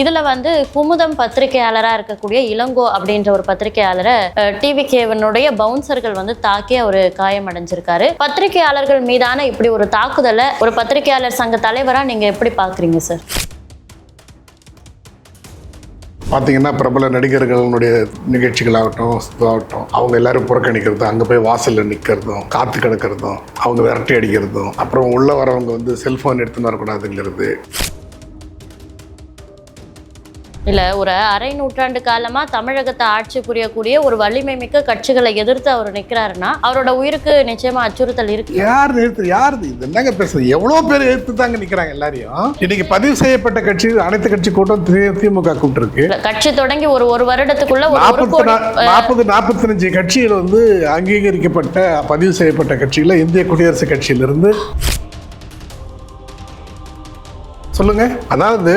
இதுல வந்து குமுதம் பத்திரிகையாளராக இருக்கக்கூடிய இளங்கோ அப்படின்ற ஒரு பத்திரிகையாளரை டிவி கேவனுடைய பவுன்சர்கள் வந்து தாக்கி அவர் காயமடைஞ்சிருக்காரு. பத்திரிகையாளர்கள் மீதான இப்படி ஒரு தாக்குதலை ஒரு பத்திரிகையாளர் சங்க தலைவரா நீங்க எப்படி பாக்குறீங்க சார் பார்த்தீங்கன்னா பிரபல நடிகர்களுடைய நிகழ்ச்சிகளாகட்டும் ஆகட்டும் அவங்க எல்லாரும் புறக்கணிக்கிறதும் அங்கே போய் வாசலில் நிற்கிறதும் காற்று கிடக்கிறதும் அவங்க விரட்டி அடிக்கிறதும் அப்புறம் உள்ளே வரவங்க வந்து செல்ஃபோன் எடுத்துன்னு வரக்கூடாதுங்கிறது. இல்ல ஒரு அரை நூற்றாண்டு காலமா தமிழகத்தை ஆட்சி புரியக்கூடிய ஒரு வலிமை மிக்க கட்சிகளை எதிர்த்து அவர் நிக்கிறாருன்னா அவரோட உயிருக்கு நிச்சயமா அச்சுறுத்தல் இருக்கு. யார் நிறுத்து யார் இது என்னங்க பேசுறது? எவ்வளோ பேர் எடுத்து தாங்க நிற்கிறாங்க எல்லாரையும்? இன்னைக்கு பதிவு செய்யப்பட்ட கட்சி அனைத்து கட்சி கூட்டம் திமுக கூப்பிட்டுருக்கு. இல்ல, கட்சி தொடங்கி ஒரு ஒரு வருடத்துக்குள்ள நாற்பது நாற்பத்தஞ்சு கட்சிகள் வந்து அங்கீகரிக்கப்பட்ட பதிவு செய்யப்பட்ட கட்சியில் இந்திய குடியரசுக் கட்சியிலிருந்து சொல்லுங்க. அதாவது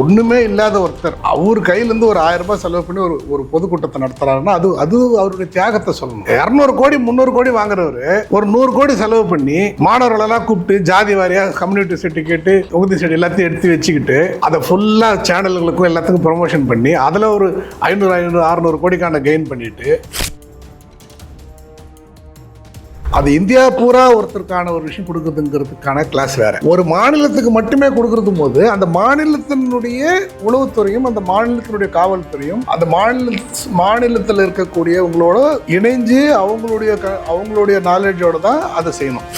ஒண்ணுமே இல்லாத ஒருத்தர் அவர் கையிலேருந்து ஒரு ஆயிரம் ரூபாய் செலவு பண்ணி ஒரு ஒரு பொதுக்கூட்டத்தை நடத்துறாருன்னா அது அது அவருடைய தியாகத்தை சொல்லணும். இரநூறு கோடி முந்நூறு கோடி வாங்குறவர் ஒரு நூறு கோடி செலவு பண்ணி மாணவர்களெல்லாம் கூப்பிட்டு ஜாதி வாரியா கம்யூனிட்டி சர்டிஃபிகேட்டு தொகுதி சர்டி எல்லாத்தையும் எடுத்து வச்சுக்கிட்டு அதை ஃபுல்லாக சேனல்களுக்கும் எல்லாத்துக்கும் ப்ரொமோஷன் பண்ணி அதில் ஒரு ஐநூறு ஐநூறு அறுநூறு கோடிக்கான கெயின் பண்ணிட்டு அது இந்தியா பூரா ஒருத்தருக்கான ஒரு விஷயம் கொடுக்குறதுங்கிறதுக்கான கிளாஸ் வேற. ஒரு மாநிலத்துக்கு மட்டுமே கொடுக்கறது போது அந்த மாநிலத்தினுடைய உளவுத்துறையும் அந்த மாநிலத்தினுடைய காவல்துறையும் அந்த மாநில மாநிலத்தில் இருக்கக்கூடியவங்களோட இணைஞ்சு அவங்களுடைய க- அவங்களுடைய நாலேஜோட தான் அதை செய்யணும்.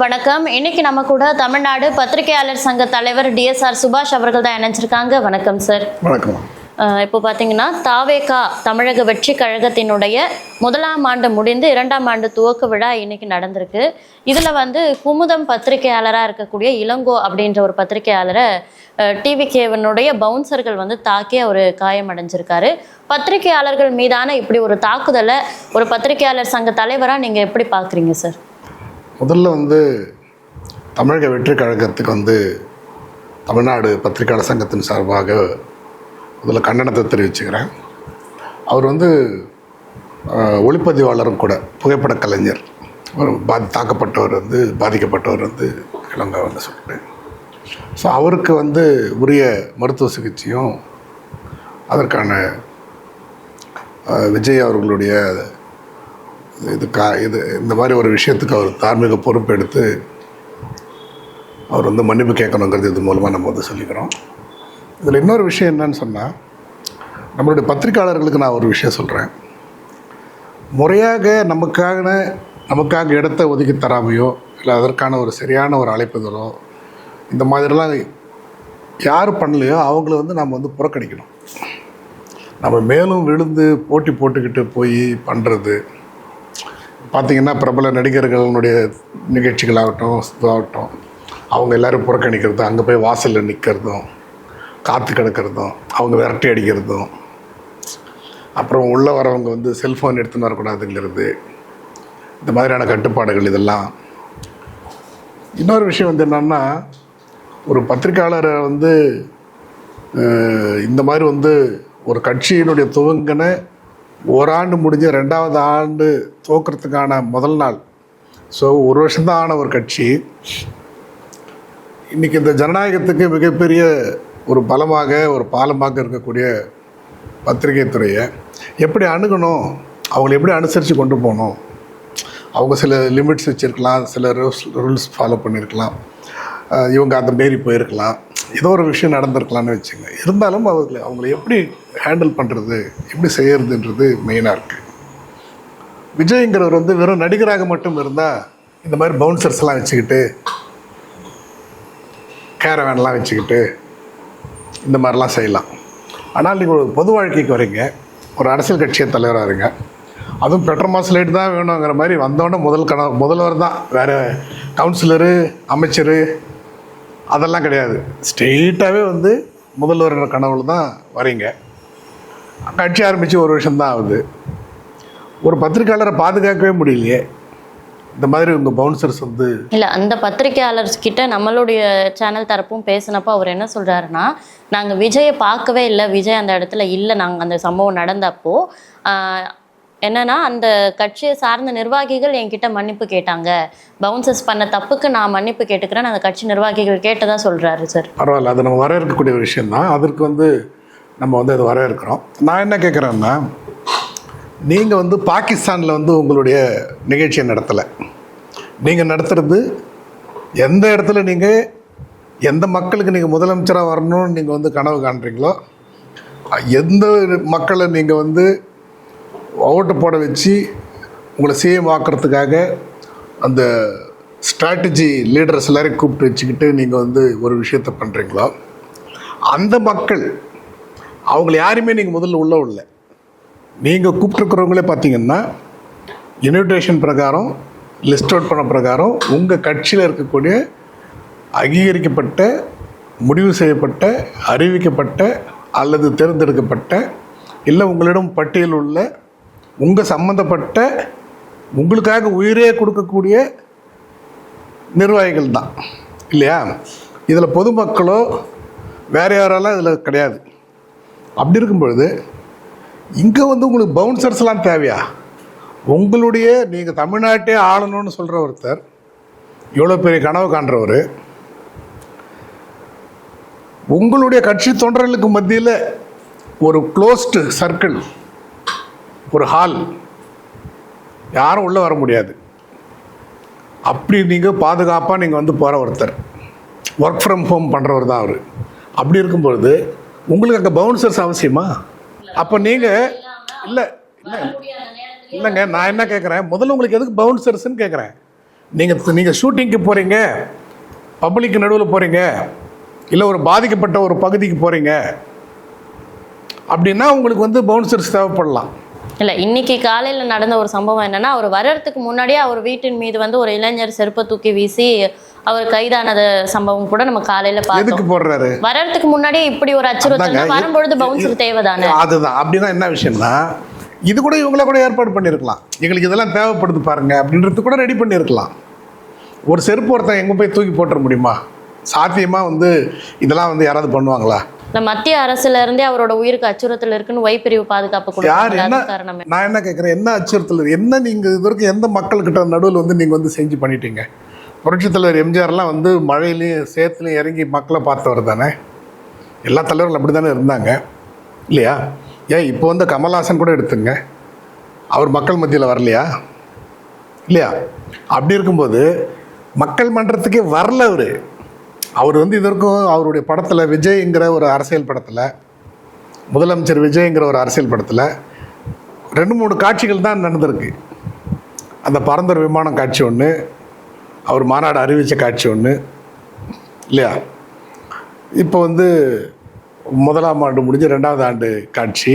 வணக்கம். இன்னைக்கு நம்ம கூட தமிழ்நாடு பத்திரிகையாளர் சங்க தலைவர் டிஎஸ்ஆர் சுபாஷ் அவர்கள் தான் இணைஞ்சிருக்காங்க. வணக்கம் சார். வணக்கம். இப்போ பார்த்தீங்கன்னா தாவேகா தமிழக வெற்றி கழகத்தினுடைய முதலாம் ஆண்டு முடிந்து இரண்டாம் ஆண்டு துவக்க விழா இன்னைக்கு நடந்திருக்கு. இதில் வந்து குமுதம் பத்திரிகையாளராக இருக்கக்கூடிய இளங்கோ அப்படின்ற ஒரு பத்திரிகையாளரை டிவி கேவனுடைய பவுன்சர்கள் வந்து தாக்கி அவர் காயமடைஞ்சிருக்காரு பத்திரிகையாளர்கள் மீதான இப்படி ஒரு தாக்குதலை ஒரு பத்திரிகையாளர் சங்க தலைவராக நீங்கள் எப்படி பார்க்குறீங்க சார்? முதல்ல வந்து தமிழக வெற்றி கழகத்துக்கு வந்து தமிழ்நாடு பத்திரிகையாளர் சங்கத்தின் சார்பாக முதல்ல கண்டனத்தை தெரிவிச்சுக்கிறேன். அவர் வந்து ஒளிப்பதிவாளரும் கூட புகைப்படக் கலைஞர். ஒரு பாதி தாக்கப்பட்டவர் வந்து பாதிக்கப்பட்டவர் வந்து இளங்கோ வந்து சொல்கிறேன் ஸோ அவருக்கு வந்து உரிய மருத்துவ சிகிச்சையும் அதற்கான விஜய் அவர்களுடைய இது கா இது இந்த மாதிரி ஒரு விஷயத்துக்கு அவர் தார்மீக பொறுப்பெடுத்து அவர் வந்து மன்னிப்பு கேட்கணுங்கிறது இது மூலமாக நம்ம வந்து சொல்லிக்கிறோம். இதில் இன்னொரு விஷயம் என்னன்னு சொன்னால் நம்மளுடைய பத்திரிக்கையாளர்களுக்கு நான் ஒரு விஷயம் சொல்கிறேன் முறையாக நமக்கான நமக்காக இடத்த ஒதுக்கி தராமையோ இல்லை அதற்கான ஒரு சரியான ஒரு அழைப்புதலோ இந்த மாதிரிலாம் யார் பண்ணலையோ அவங்கள வந்து நம்ம வந்து புறக்கணிக்கணும். நம்ம மேலும் விழுந்து போட்டி போட்டுக்கிட்டு போய் பண்ணுறது பார்த்திங்கன்னா பிரபல நடிகர்களுடைய நிகழ்ச்சிகளாகட்டும் இதாகட்டும் அவங்க எல்லாரும் புறக்கணிக்கிறதும் அங்கே போய் வாசலில் நிற்கிறதும் காற்று கிடக்கிறதும் அவங்க விரட்டி அடிக்கிறதும். அப்புறம் உள்ளே வரவங்க வந்து செல்ஃபோன் எடுத்துன்னு வரக்கூடாதுங்கிறது இந்த மாதிரியான கட்டுப்பாடுகள் இதெல்லாம். இன்னொரு விஷயம் வந்து என்னென்னா ஒரு பத்திரிக்கையாளரை வந்து இந்த மாதிரி வந்து ஒரு கட்சியினுடைய துவங்கின ஓராண்டு முடிஞ்ச ரெண்டாவது ஆண்டு தோக்கிறதுக்கான முதல் நாள். ஸோ ஒரு வருஷம்தான் ஆன ஒரு கட்சி. இன்றைக்கி இந்த ஜனநாயகத்துக்கு மிகப்பெரிய ஒரு பலமாக ஒரு பாலமாக இருக்கக்கூடிய பத்திரிகை துறையை எப்படி அணுகணும்? அவங்களை எப்படி அனுசரித்து கொண்டு போகணும்? அவங்க சில லிமிட்ஸ் வச்சுருக்கலாம் சில ரூல்ஸ் ரூல்ஸ் ஃபாலோ பண்ணியிருக்கலாம் இவங்க அந்த மாரி போயிருக்கலாம். ஏதோ ஒரு விஷயம் நடந்திருக்கலாம்னு வச்சுங்க. இருந்தாலும் அவங்களை அவங்கள எப்படி ஹேண்டில் பண்ணுறது எப்படி செய்கிறதுன்றது மெயினாக இருக்குது விஜய்ங்கிறவர் வந்து வெறும் நடிகராக மட்டும் இருந்தால் இந்த மாதிரி பவுன்சர்ஸ்லாம் வச்சுக்கிட்டு கேரவேன்லாம் வச்சுக்கிட்டு இந்த மாதிரிலாம் செய்யலாம். ஆனால் நீங்கள் ஒரு பொது வாழ்க்கைக்கு வரீங்க ஒரு அரசியல் கட்சியை தலைவராக இருங்க அதுவும் பெட்ரோமாஸ் லைட் தான் வேணுங்கிற மாதிரி வந்தோடனே முதல் கண முதல்வர் தான். வேறு கவுன்சிலரு அமைச்சர் அதெல்லாம் கிடையாது. ஸ்ட்ரெயிட்டாகவே வந்து முதல்வர்ன்ற கனவுல தான் வரீங்க. கட்சி ஆரம்பித்து ஒரு வருஷம்தான் ஆகுது. ஒரு பத்திரிக்கையாளரை பாதுகாக்கவே முடியலையே. இந்த மாதிரி உங்கள் பவுன்சர்ஸ் வந்து இல்லை அந்த பத்திரிக்கையாளர்ஸ் கிட்ட நம்மளுடைய சேனல் தரப்பும் பேசினப்போ அவர் என்ன சொல்கிறாருன்னா நாங்கள் விஜயை பார்க்கவே இல்லை விஜய் அந்த இடத்துல இல்லை நாங்கள் அந்த சம்பவம் நடந்தப்போ என்னன்னா அந்த கட்சியை சார்ந்த நிர்வாகிகள் என்கிட்ட மன்னிப்பு கேட்டாங்க. பவுன்சஸ் பண்ண தப்புக்கு நான் மன்னிப்பு கேட்டுக்கிறேன் அந்த கட்சி நிர்வாகிகள் கேட்டதா சொல்றாரு சார் பரவாயில்ல. அது நம்ம வரவேற்கக்கூடிய ஒரு விஷயந்தான் அதற்கு வந்து நம்ம வந்து அது வரவேற்கிறோம். நான் என்ன கேட்குறேன்னா நீங்கள் வந்து பாகிஸ்தானில் வந்து உங்களுடைய நிகழ்ச்சியை நடத்தலை. நீங்கள் நடத்துறது எந்த இடத்துல நீங்கள் எந்த மக்களுக்கு நீங்கள் முதலமைச்சராக வரணும்னு நீங்கள் வந்து கனவு காண்றீங்களோ எந்த மக்களை நீங்கள் வந்து ஓட்டு போட வச்சு உங்களை சிஎம் ஆக்கிறதுக்காக அந்த ஸ்ட்ராட்டஜி லீடர்ஸ் எல்லாரையும் கூப்பிட்டு வச்சுக்கிட்டு நீங்கள் வந்து ஒரு விஷயத்த பண்ணுறீங்களோ அந்த மக்கள் அவங்கள யாருமே நீங்கள் முதல்ல உள்ள இல்லை நீங்கள் கூப்பிட்டுருக்கிறவங்களே பார்த்தீங்கன்னா இன்விடேஷன் பிரகாரம் லிஸ்ட் அவுட் பண்ண பிரகாரம் உங்கள் கட்சியில் இருக்கக்கூடிய அங்கீகரிக்கப்பட்ட முடிவு செய்யப்பட்ட அறிவிக்கப்பட்ட அல்லது தேர்ந்தெடுக்கப்பட்ட இல்லை உங்களிடம் பட்டியல் உள்ள உங்கள் சம்மந்தப்பட்ட உங்களுக்காக உயிரே கொடுக்கக்கூடிய நிர்வாகிகள் தான். இல்லையா? இதில் பொதுமக்களோ வேற யாரெல்லாம் இதில் கிடையாது. அப்படி இருக்கும் பொழுது இங்கே வந்து உங்களுக்கு பவுன்சர்ஸ்லாம் தேவையா? உங்களுடைய நீங்கள் தமிழ்நாட்டே ஆளணும்னு சொல்கிற ஒருத்தர் இவ்வளோ பெரிய கனவு காண்றவர் உங்களுடைய கட்சி தொண்டர்களுக்கு மத்தியில் ஒரு க்ளோஸ்டு சர்க்கிள் ஒரு ஹால் யாரும் உள்ளே வர முடியாது. அப்படி நீங்கள் பாதுகாப்பாக நீங்கள் வந்து போகிற ஒருத்தர். ஒர்க் ஃப்ரம் ஹோம் பண்ணுறவர் தான் அவர். அப்படி இருக்கும்பொழுது உங்களுக்கு அங்கே பவுன்சர்ஸ் அவசியமா? அப்போ நீங்கள் இல்லை இல்லை இல்லைங்க நான் என்ன கேட்குறேன் முதல்ல உங்களுக்கு எதுக்கு பவுன்சர்ஸ்ன்னு கேட்குறேன் நீங்கள் நீங்கள் ஷூட்டிங்க்கு போகிறீங்க பப்ளிக் நடுவில் போகிறீங்க இல்லை ஒரு பாதிக்கப்பட்ட ஒரு பகுதிக்கு போகிறீங்க அப்படின்னா உங்களுக்கு வந்து பவுன்சர்ஸ் தேவைப்படலாம். இல்ல இன்னைக்கு காலையில நடந்த ஒரு சம்பவம் என்னன்னா அவர் வர்றதுக்கு முன்னாடியே அவர் வீட்டின் மீது வந்து ஒரு இளைஞர் செருப்பை தூக்கி வீசி அவர் கைதானது சம்பவம் கூட நம்ம காலையில பார்த்தோம். போடுறாரு? வர்றதுக்கு முன்னாடியே இப்படி ஒரு அச்சுறுத்தல் வரும்பொழுது பவுன்சர் தேவைதானே? அதுதான். அப்படின்னா என்ன விஷயம்னா இது கூட இவங்கள கூட ஏற்பாடு பண்ணியிருக்கலாம் எங்களுக்கு இதெல்லாம் தேவைப்படுது பாருங்க அப்படின்றது கூட ரெடி பண்ணியிருக்கலாம் ஒரு செருப்பு ஒருத்தன் எங்கே போய் தூக்கி போட்டுற முடியுமா? சாத்தியமாக வந்து இதெல்லாம் வந்து யாராவது பண்ணுவாங்களா? இல்ல மத்திய அரசுல இருந்தே அவரோட உயிருக்கு அச்சுறுத்தல் இருக்குன்னு ஒய் பிரிவு பாதுகாப்பு யார் கொடுக்கறாங்க என்ன அது காரணமே. நான் என்ன கேட்குறேன் என்ன அச்சுறுத்தல் என்ன நீங்கள் இது வரைக்கும் எந்த மக்கள்கிட்ட நடுவில் வந்து நீங்கள் வந்து செஞ்சு பண்ணிட்டீங்க? புரட்சித் தலைவர் எம்ஜிஆர்லாம் வந்து மழையிலையும் சேத்துலையும் இறங்கி மக்களை பார்த்தவர் தானே? எல்லா தலைவர்களும் அப்படி தானே இருந்தாங்க? இல்லையா? ஏன் இப்போ வந்து கமல்ஹாசன் கூட எடுத்துங்க. அவர் மக்கள் மத்தியில் வரலையா? இல்லையா? அப்படி இருக்கும்போது மக்கள் மன்றத்துக்கே வரல அவர். அவர் வந்து இது வரைக்கும் அவருடைய படத்தில் விஜய்ங்கிற ஒரு அரசியல் படத்தில் முதலமைச்சர் விஜய்ங்கிற ஒரு அரசியல் படத்தில் ரெண்டு மூணு காட்சிகள் தான் நடந்திருக்கு. அந்த பரந்தர் விமானம் காட்சி ஒன்று அவர் மாநாடு அறிவித்த காட்சி ஒன்று இல்லையா? இப்போ வந்து முதலாம் ஆண்டு முடிஞ்சு ரெண்டாவது ஆண்டு காட்சி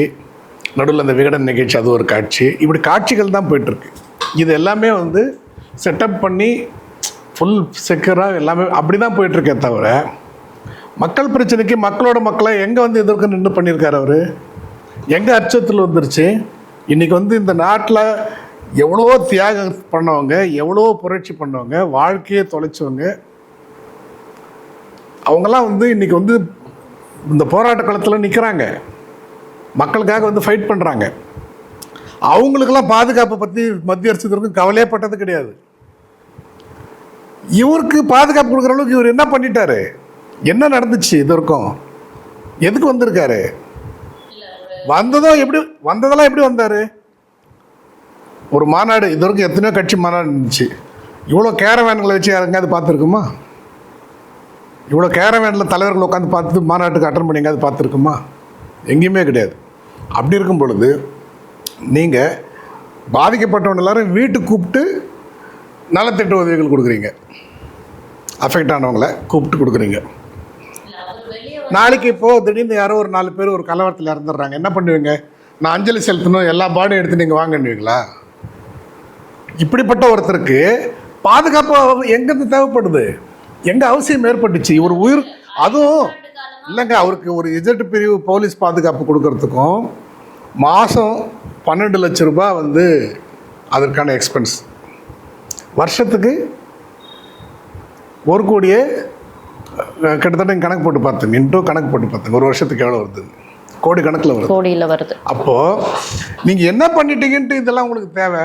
நடுவில் அந்த விகடன் நிகழ்ச்சி அது ஒரு காட்சி. இப்படி காட்சிகள் தான் போயிட்டுருக்கு இது எல்லாமே வந்து செட்டப் பண்ணி ஃபுல் செக்யூராக எல்லாமே அப்படி தான் போயிட்டுருக்கே தவிர மக்கள் பிரச்சனைக்கு மக்களோட மக்களை எங்கே வந்து எதிர்க்க நின்று பண்ணியிருக்காரு அவர்? எங்கே அச்சத்தில் வந்துருச்சு? இன்றைக்கி வந்து இந்த நாட்டில் எவ்வளோ தியாகம் பண்ணவங்க எவ்வளோ புரட்சி பண்ணவங்க வாழ்க்கையை தொலைச்சவங்க அவங்கெல்லாம் வந்து இன்றைக்கி வந்து இந்த போராட்ட களத்தில் நிற்கிறாங்க மக்களுக்காக வந்து ஃபைட் பண்ணுறாங்க அவங்களுக்கெல்லாம் பாதுகாப்பை பற்றி மத்திய அரசு கவலையே பட்டது கிடையாது. இவருக்கு பாதுகாப்பு கொடுக்குற அளவுக்கு இவர் என்ன பண்ணிட்டாரு? என்ன நடந்துச்சு இது வரைக்கும் எதுக்கு வந்திருக்காரு? வந்ததும் எப்படி வந்ததெல்லாம் எப்படி வந்தார்? ஒரு மாநாடு இது வரைக்கும் எத்தனையோ கட்சி மாநாடு இருந்துச்சு. இவ்வளோ கேரவேன்களை வச்சு யாருங்காவது பார்த்துருக்குமா? இவ்வளோ கேரவேனில் தலைவர்கள் உட்காந்து பார்த்து மாநாட்டுக்கு அட்டன் பண்ணி எங்கேயாவது பார்த்துருக்குமா? எங்கேயுமே கிடையாது. அப்படி இருக்கும் பொழுது நீங்கள் பாதிக்கப்பட்டவங்க எல்லாரும் வீட்டுக்கு கூப்பிட்டு நலத்திட்ட உதவிகள் கொடுக்குறீங்க. அஃபெக்ட் ஆனவங்கள கூப்பிட்டு கொடுக்குறீங்க. நாளைக்கு இப்போ திடீர்னு யாரோ ஒரு நாலு பேர் ஒரு கலவரத்தில் இறந்துடுறாங்க. என்ன பண்ணுவீங்க? நான் அஞ்சலி செலுத்தணும் எல்லா பாடும் எடுத்து நீங்கள் வாங்கிடுவீங்களா? இப்படிப்பட்ட ஒருத்தருக்கு பாதுகாப்பு எங்கேருந்து தேவைப்படுது? எங்கே அவசியம் ஏற்பட்டுச்சு? ஒரு உயிர் அதுவும் இல்லைங்க அவருக்கு ஒரு இஜெட் பிரிவு போலீஸ் பாதுகாப்பு கொடுக்கறதுக்கும் மாதம் பன்னெண்டு லட்ச ரூபாய் வந்து அதற்கான எக்ஸ்பென்ஸ் வருஷத்துக்கு ஒரு கோடியே கிட்டத்தட்ட கணக்கு போட்டு பார்த்தேன். இன்ட்ரோ கணக்கு போட்டு பார்த்தேன். ஒரு வருஷத்துக்கு எவ்வளோ வருது? கோடி கணக்கில் வருது. கோடியில வருது. அப்போது நீங்கள் என்ன பண்ணிட்டீங்கன்ட்டு இதெல்லாம் உங்களுக்கு தேவை?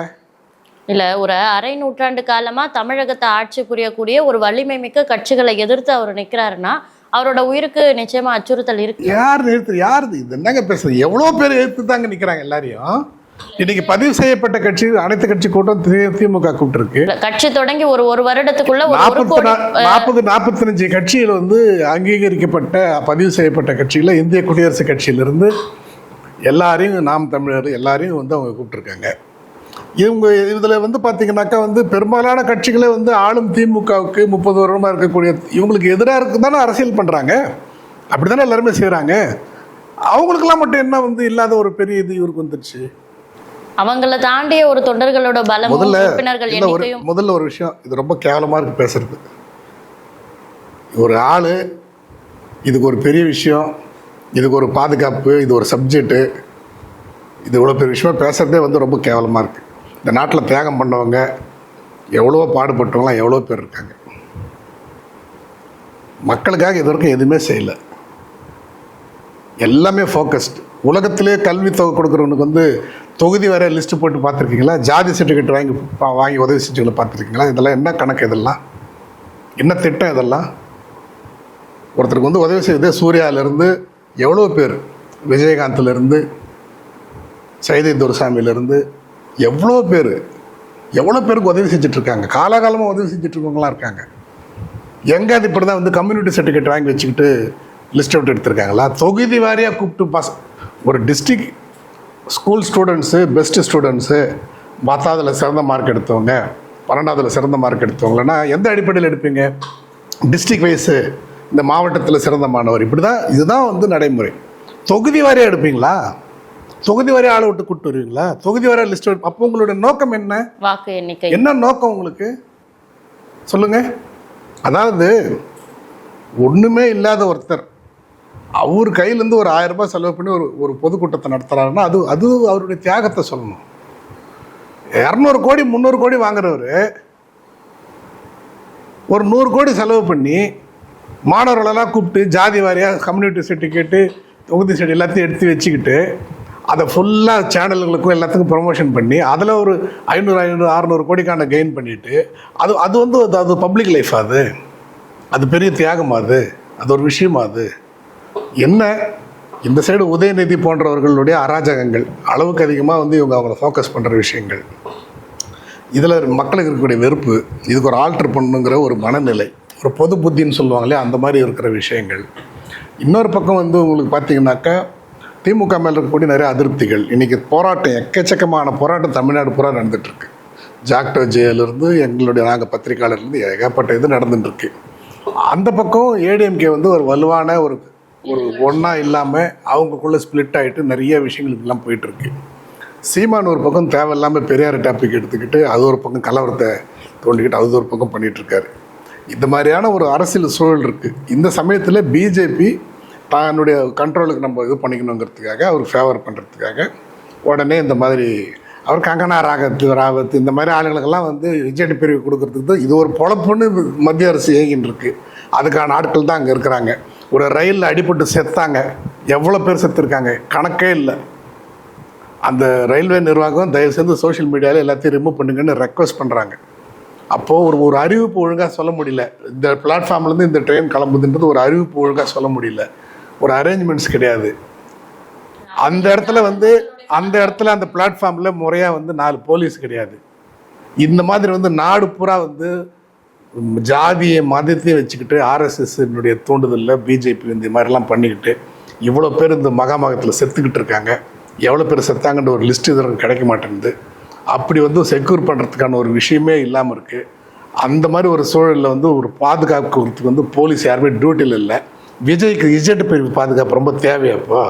இல்ல ஒரு அரை நூற்றாண்டு காலமா தமிழகத்தை ஆட்சி புரியக்கூடிய ஒரு வலிமை மிக்க கட்சிகளை எதிர்த்து அவர் நிக்கிறாருன்னா அவரோட உயிருக்கு நிச்சயமா அச்சுறுத்தல் இருக்கு. யார் நிறுத்து யார் இது? என்னங்க பேசுறது? எவ்வளோ பேர் எடுத்து தாங்க நிற்கிறாங்க எல்லாரையும்? இன்னைக்கு பதிவு செய்யப்பட்ட கட்சி அனைத்து கட்சி கூட்டம் திமுக இல்ல, கட்சி தொடங்கி ஒரு ஒரு வருடத்துக்குள்ள நாற்பது நாற்பத்தஞ்சு கட்சியில் வந்து அங்கீகரிக்கப்பட்ட பதிவு செய்யப்பட்ட கட்சியில் இந்திய குடியரசுக் கட்சியிலிருந்து எல்லாரையும் நாம் தமிழர் எல்லாரையும் வந்து அவங்க கூப்பிட்டுருக்காங்க. இவங்க இதில் வந்து பார்த்தீங்கன்னாக்கா வந்து பெரும்பாலான கட்சிகளே வந்து ஆளும் திமுகவுக்கு முப்பது வருடமாக இருக்கக்கூடிய இவங்களுக்கு எதிராக இருக்கு தானே அரசியல் பண்ணுறாங்க அப்படி தானே எல்லாருமே செய்கிறாங்க அவங்களுக்கெல்லாம் மட்டும் என்ன வந்து இல்லாத ஒரு பெரிய இது இவருக்கு வந்துருச்சு? அவங்கள தாண்டிய ஒரு தொண்டர்களோட பலமும் முதல்ல உறுப்பினர்கள் எண்ணிக்கையும் முதல்ல ஒரு விஷயம் இது ரொம்ப கேவலமாக இருக்கு பேசுறது. ஒரு ஆள் இதுக்கு ஒரு பெரிய விஷயம் இதுக்கு ஒரு பாதுகாப்பு இது ஒரு சப்ஜெக்ட்டு இது இவ்வளோ பெரிய விஷயமா பேசுறதே வந்து ரொம்ப கேவலமாக இருக்குது இந்த நாட்டில் தியாகம் பண்ணவங்க எவ்வளோ பாடுபட்டவங்களாம் எவ்வளோ பேர் இருக்காங்க. மக்களுக்காக இது வரைக்கும் எதுவுமே செய்யலை. எல்லாமே ஃபோக்கஸ்டு உலகத்திலே கல்வி தொகை கொடுக்குறவனுக்கு வந்து தொகுதி வர லிஸ்ட்டு போட்டு பார்த்துருக்கீங்களா? ஜாதி சர்டிஃபிகேட் வாங்கி வாங்கி உதவி செஞ்சுகளை பார்த்துருக்கீங்களா? இதெல்லாம் என்ன கணக்கு இதெல்லாம்? என்ன திட்டம் இதெல்லாம்? ஒருத்தருக்கு வந்து உதவி செய்தே சூர்யாவிலேருந்து எவ்வளோ பேர்? விஜயகாந்த்லேருந்து சைதை துரசாமியிலேருந்து எவ்வளோ பேர்? எவ்வளோ பேருக்கு உதவி செஞ்சிட்ருக்காங்க? காலகாலமாக உதவி செஞ்சிட்ருக்கவங்களாம் இருக்காங்க. எங்கே அது இப்படி தான் வந்து கம்யூனிட்டி சர்டிஃபிகேட் வாங்கி வச்சுக்கிட்டு லிஸ்ட் அவுட் எடுத்திருக்காங்களா? தொகுதி வாரியாக கூப்பிட்டு பஸ் ஒரு district school students best students பத்தாவதுல சிறந்த மார்க் எடுத்தவங்க பன்னெண்டாவதுல சிறந்த மார்க் எடுத்தவங்களன்னா எந்த அடிப்படையில் எடுப்பீங்க? டிஸ்ட்ரிக் வைஸு இந்த மாவட்டத்தில் சிறந்த மாணவர். இப்படி தான் இதுதான் வந்து நடைமுறை. தொகுதி வாரியாக எடுப்பீங்களா? தொகுதி வாரியாக ஆளை விட்டு கூப்பிட்டு வருவீங்களா? தொகுதி வாரியாக லிஸ்ட் அப்போ உங்களுடைய நோக்கம் என்ன? வாக்கு எண்ணிக்கை. என்ன நோக்கம் உங்களுக்கு? சொல்லுங்க. அதாவது ஒண்ணுமே இல்லாத ஒருத்தர் அவர் கையிலேருந்து ஒரு ஆயிரம் ரூபாய் செலவு பண்ணி ஒரு ஒரு பொதுக்கூட்டத்தை நடத்துகிறாருன்னா அது அது அவருடைய தியாகத்தை சொல்லணும். இரநூறு கோடி முந்நூறு கோடி வாங்குறவர் ஒரு நூறு கோடி செலவு பண்ணி மாணவர்களெல்லாம் கூப்பிட்டு ஜாதி வாரியாக கம்யூனிட்டி சர்டிஃபிகேட்டு தொகுதி சர்டி எல்லாத்தையும் எடுத்து வச்சுக்கிட்டு அதை ஃபுல்லாக சேனல்களுக்கும் எல்லாத்துக்கும் ப்ரொமோஷன் பண்ணி அதில் ஒரு ஐநூறு ஐநூறு அறநூறு கோடிக்கான கெயின் பண்ணிவிட்டு அது அது வந்து அது- பப்ளிக் லைஃப் அது. அது பெரிய தியாகமாக அது. அது ஒரு விஷயமா அது. என்ன? இந்த சைடு உதயநிதி போன்றவர்களுடைய அராஜகங்கள். அளவுக்கு அதிகமாக வந்து இவங்க அவங்கள ஃபோக்கஸ் பண்ணுற விஷயங்கள். இதில் மக்களுக்கு இருக்கக்கூடிய வெறுப்பு இதுக்கு ஒரு ஆல்டர் பண்ணுங்கிற ஒரு மனநிலை ஒரு பொது புத்தின்னு சொல்லுவாங்களே அந்த மாதிரி இருக்கிற விஷயங்கள். இன்னொரு பக்கம் வந்து உங்களுக்கு பார்த்தீங்கன்னாக்கா திமுக மேலே இருக்கக்கூடிய நிறைய அதிருப்திகள். இன்றைக்கி போராட்டம் எக்கச்சக்கமான போராட்டம் தமிழ்நாடு பூரா நடந்துகிட்ருக்கு ஜாக்டோ ஜேலேருந்து எங்களுடைய நாங்கள் பத்திரிகையாளர்லேருந்து ஏகப்பட்ட இது நடந்துட்டுருக்கு. அந்த பக்கம் ஏடிஎம்கே வந்து ஒரு வலுவான ஒரு ஒரு ஒன்றா இல்லாமல் அவங்களுக்குள்ளே ஸ்ப்ளிட் ஆகிட்டு நிறைய விஷயங்கள் இப்படிலாம் போயிட்டுருக்கு. சீமான் ஒரு பக்கம் தேவையில்லாமல் பெரியார் டாபிக் எடுத்துக்கிட்டு அது ஒரு பக்கம் கலவரத்தை தோண்டிக்கிட்டு அது ஒரு பக்கம் பண்ணிகிட்ருக்காரு இந்த மாதிரியான ஒரு அரசியல் சூழல் இருக்குது இந்த சமயத்தில் பிஜேபி தன்னுடைய கண்ட்ரோலுக்கு நம்ம இது பண்ணிக்கணுங்கிறதுக்காக அவர் ஃபேவர் பண்ணுறதுக்காக உடனே இந்த மாதிரி அவர் கங்கனா ராகத் ராவத் இந்த மாதிரி ஆளுங்களுக்கெல்லாம் வந்து விஜய் பிரிவு கொடுக்கறதுக்கு இது ஒரு பொழப்புன்னு மத்திய அரசு இயங்கின்னு இருக்குது அதுக்கான ஆட்கள் தான் அங்கே இருக்கிறாங்க. ஒரு ரயிலில் அடிபட்டு செத்தாங்க. எவ்வளோ பேர் செத்துருக்காங்க? கணக்கே இல்லை. அந்த ரயில்வே நிர்வாகம் தயவு செய்து சோஷியல் மீடியாவில் எல்லாத்தையும் ரிமூவ் பண்ணுங்கன்னு ரெக்வஸ்ட் பண்ணுறாங்க அப்போது ஒரு ஒரு அறிவிப்பு ஒழுங்காக சொல்ல முடியல. இந்த பிளாட்ஃபார்ம்லேருந்து இந்த ட்ரெயின் கிளம்புதுன்றது ஒரு அறிவிப்பு ஒழுங்காக சொல்ல முடியல. ஒரு அரேஞ்ச்மெண்ட்ஸ் கிடையாது. அந்த இடத்துல வந்து அந்த இடத்துல அந்த பிளாட்ஃபார்மில் முறையாக வந்து நாலு போலீஸ் கிடையாது. இந்த மாதிரி வந்து நாடு பூரா வந்து ஜாதியை மதத்தையும் வச்சுக்கிட்டு ஆர்எஸ்எஸ்னுடைய தூண்டுதலில் பிஜேபி இந்த மாதிரிலாம் பண்ணிக்கிட்டு இவ்வளோ பேர் இந்த மகாமகத்தில் செத்துக்கிட்டு இருக்காங்க. எவ்வளோ பேர் செத்தாங்கன்ற ஒரு லிஸ்ட் இதற்கு கிடைக்க மாட்டேங்குது. அப்படி வந்து செக்யூர் பண்ணுறதுக்கான ஒரு விஷயமே இல்லாமல் இருக்குது அந்த மாதிரி ஒரு சூழலில் வந்து ஒரு பாதுகாக்கிறதுக்கு வந்து போலீஸ் யாருமே டியூட்டியில் இல்லை. விஜய்க்கு இஜெட் பிரிவு பாதுகாப்பு ரொம்ப தேவையாப்போ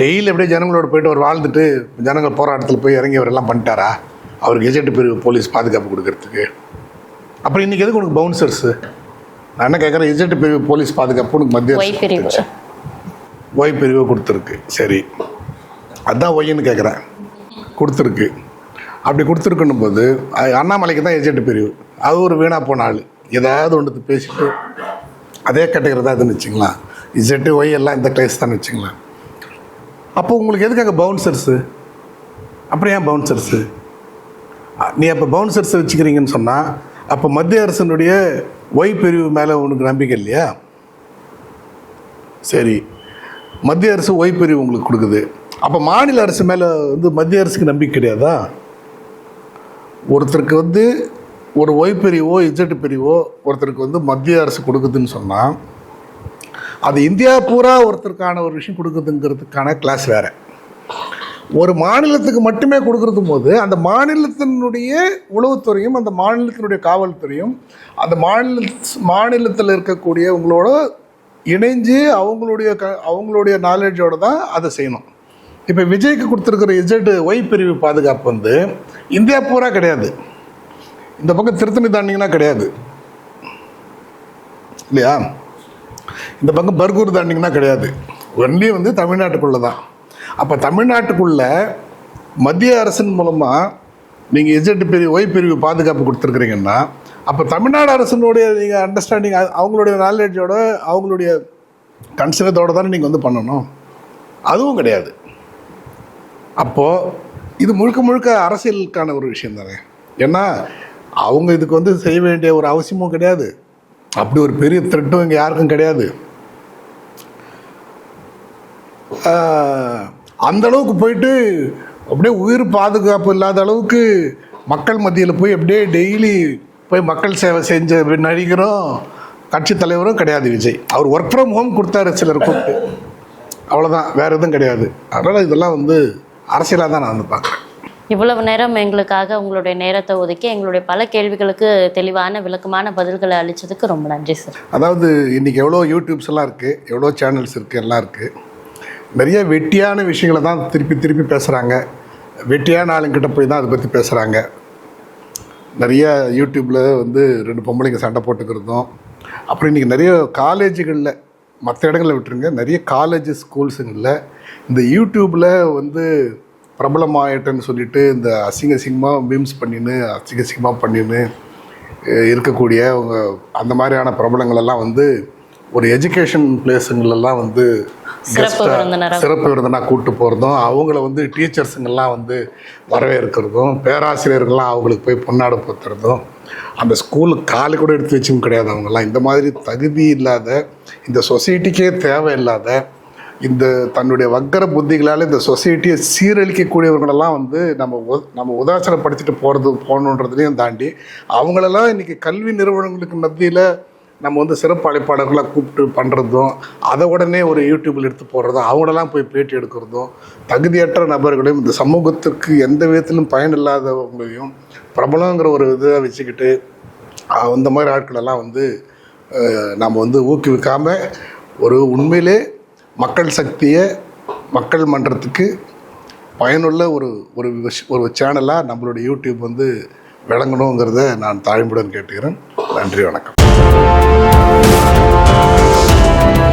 டெய்லி அப்படியே ஜனங்களோட போயிட்டு அவர் வாழ்ந்துட்டு ஜனங்கள் போராட்டத்தில் போய் இறங்கி அவரெல்லாம் பண்ணிட்டாரா? அவருக்கு இஜெட் பிரிவு போலீஸ் பாதுகாப்பு கொடுக்கறதுக்கு. அப்புறம் இன்னைக்கு எதுக்கு உனக்கு பவுன்சர்ஸு நான் என்ன கேட்குறேன் இஜெட் பிரிவு போலீஸ் பாதுகாப்பு உனக்கு மத்திய ஒய் அரசு பிரிவு கொடுத்துச்சு. ஒய் பிரிவு கொடுத்துருக்கு. சரி. அதான் ஒய்ன்னு கேட்குறேன் கொடுத்துருக்கு. அப்படி கொடுத்துருக்குன்னும் போது அண்ணாமலைக்கு தான் ஏஜென்ட் பிரிவு. அது ஒரு வீணா போன ஆள். ஏதாவது ஒன்று பேசிட்டு அதே கேட்டகரி தான் இதுன்னு வச்சுங்களேன் இசட்டு ஒய் எல்லாம் இந்த கிளேஸ் தான் வச்சுங்களேன் அப்போ உங்களுக்கு எதுக்காக பவுன்சர்ஸு அப்புறம் ஏன் பவுன்சர்ஸு நீ அப்போ பவுன்சர்ஸை வச்சுக்கிறீங்கன்னு சொன்னால் அப்போ மத்திய அரசினுடைய ஒய் பிரிவு மேலே உனக்கு நம்பிக்கை இல்லையா? சரி. மத்திய அரசு ஒய் பிரிவு உங்களுக்கு கொடுக்குது. அப்போ மாநில அரசு மேலே வந்து மத்திய அரசுக்கு நம்பிக்கை கிடையாதா? ஒருத்தருக்கு வந்து ஒரு ஒய் பிரிவோ இஜெட் பிரிவோ ஒருத்தருக்கு வந்து மத்திய அரசு கொடுக்குதுன்னு சொன்னால் அது இந்தியா பூரா ஒருத்தருக்கான ஒரு விஷயம் கொடுக்குதுங்கிறதுக்கான கிளாஸ் வேறு. ஒரு மாநிலத்துக்கு மட்டுமே கொடுக்கறது போது அந்த மாநிலத்தினுடைய உளவுத்துறையும் அந்த மாநிலத்தினுடைய காவல்துறையும் அந்த மாநில மாநிலத்தில் இருக்கக்கூடிய உங்களோட இணைஞ்சு அவங்களுடைய க அவங்களுடைய நாலேஜோடு தான் அதை செய்யணும். இப்போ விஜய்க்கு கொடுத்துருக்கிற இஜெட் ஒய் பிரிவு பாதுகாப்பு வந்து இந்தியா பூரா கிடையாது. இந்த பக்கம் திருத்தணி தாண்டிங்கன்னா கிடையாது. இல்லையா? இந்த பக்கம் பர்கூர் தாண்டிங்கன்னா கிடையாது. ஒன்லி வந்து தமிழ்நாட்டுக்குள்ளே தான் அப்போ தமிழ்நாட்டுக்குள்ள மத்திய அரசின் மூலமாக நீங்கள் எஜெட் பிரிவு ஒய் பிரிவு பாதுகாப்பு கொடுத்துருக்குறீங்கன்னா அப்போ தமிழ்நாடு அரசினுடைய நீங்கள் அண்டர்ஸ்டாண்டிங் அவங்களுடைய நாலேஜோட அவங்களுடைய கன்சனத்தோடு தானே நீங்கள் வந்து பண்ணணும். அதுவும் கிடையாது. அப்போது இது முழுக்க முழுக்க அரசியலுக்கான ஒரு விஷயம் தானே. ஏன்னா அவங்க இதுக்கு வந்து செய்ய வேண்டிய ஒரு அவசியமும் கிடையாது. அப்படி ஒரு பெரிய த்ரெட்டும் இங்கே யாருக்கும் கிடையாது. ஆஹ், அந்த அளவுக்கு போயிட்டு அப்படியே உயிர் பாதுகாப்பு இல்லாத அளவுக்கு மக்கள் மத்தியில் போய் அப்படியே டெய்லி போய் மக்கள் சேவை செஞ்ச நடிகரும் கட்சி தலைவரும் கிடையாது விஜய். அவர் ஒர்க் ஃப்ரம் ஹோம் கொடுத்தாரு சிலர் கூப்பிட்டு. அவ்வளோதான் வேறு எதுவும் கிடையாது. அதனால் இதெல்லாம் வந்து அரசியலாக தான் நான் வந்து பார்க்குறேன். இவ்வளவு நேரம் எங்களுக்காக உங்களுடைய நேரத்தை ஒதுக்கி எங்களுடைய பல கேள்விகளுக்கு தெளிவான விளக்கமான பதில்களை அளிச்சதுக்கு ரொம்ப நன்றி சார் அதாவது இன்றைக்கி எவ்வளோ யூடியூப்ஸ் எல்லாம் இருக்குது எவ்வளோ சேனல்ஸ் இருக்குது எல்லாம் இருக்குது நிறைய வெட்டியான விஷயங்களை தான் திருப்பி திருப்பி பேசுகிறாங்க வெட்டியான ஆளுங்கிட்ட போய் தான் அதை பற்றி பேசுகிறாங்க நிறைய யூடியூப்பில் வந்து ரெண்டு பொம்பளைங்க சண்டை போட்டுக்கிறதும் அப்புறம் இன்றைக்கி நிறைய காலேஜுகளில் மற்ற இடங்களில் விட்டுருங்க நிறைய காலேஜ் ஸ்கூல்ஸுங்களில் இந்த யூடியூப்பில் வந்து பிரபலமாயிட்டேன்னு சொல்லிட்டு இந்த அசிங்க அசிங்கமாக மீம்ஸ் பண்ணின்னு அசிங்க அசிங்கமாக பண்ணின்னு இருக்கக்கூடிய அவங்க அந்த மாதிரியான பிரபலங்களெல்லாம் வந்து ஒரு எஜுகேஷன் பிளேஸுங்களெல்லாம் வந்து சிறப்பு guest-ஆ- விருந்தினரா? சிறப்பு விருந்தினாக கூட்டு போகிறதும் அவங்கள வந்து டீச்சர்ஸுங்கெல்லாம் வந்து வரவேற்கிறதும் பேராசிரியர்கள்லாம் அவங்களுக்கு போய் பொன்னாடு போத்துறதும் அந்த ஸ்கூலுக்கு காலு கூட எடுத்து வச்சும் கிடையாது அவங்கெல்லாம். இந்த மாதிரி தகுதி இல்லாத இந்த சொசைட்டிக்கே தேவையில்லாத இந்த தன்னுடைய வக்கர புத்திகளால் இந்த சொசைட்டியை சீரழிக்கக்கூடியவங்களெல்லாம் வந்து நம்ம நம்ம உதாசனப்படுத்திட்டு போகிறது போகணுன்றதுலையும் தாண்டி அவங்களெல்லாம் இன்றைக்கி கல்வி நிறுவனங்களுக்கு மத்தியில் நம்ம வந்து சிறப்பு அழைப்பாளர்களாக கூப்பிட்டு பண்ணுறதும் அதை உடனே ஒரு யூடியூப்பில் எடுத்து போடுறதும் அவங்களெல்லாம் போய் பேட்டி எடுக்கிறதும் தகுதியற்ற நபர்களையும் இந்த சமூகத்துக்கு எந்த விதத்திலும் பயன் இல்லாதவங்களையும் பிரபலங்கிற ஒரு இதை வச்சுக்கிட்டு அந்த மாதிரி ஆட்களெல்லாம் வந்து நம்ம வந்து ஊக்குவிக்காமல் ஒரு உண்மையிலே மக்கள் சக்தியை மக்கள் மன்றத்துக்கு பயனுள்ள ஒரு ஒரு ஒரு சேனலாக நம்மளுடைய யூடியூப் வந்து விளங்கணுங்கிறத நான் தாழ்மையுடன் கேட்டுக்கிறேன். நன்றி வணக்கம். Thank you.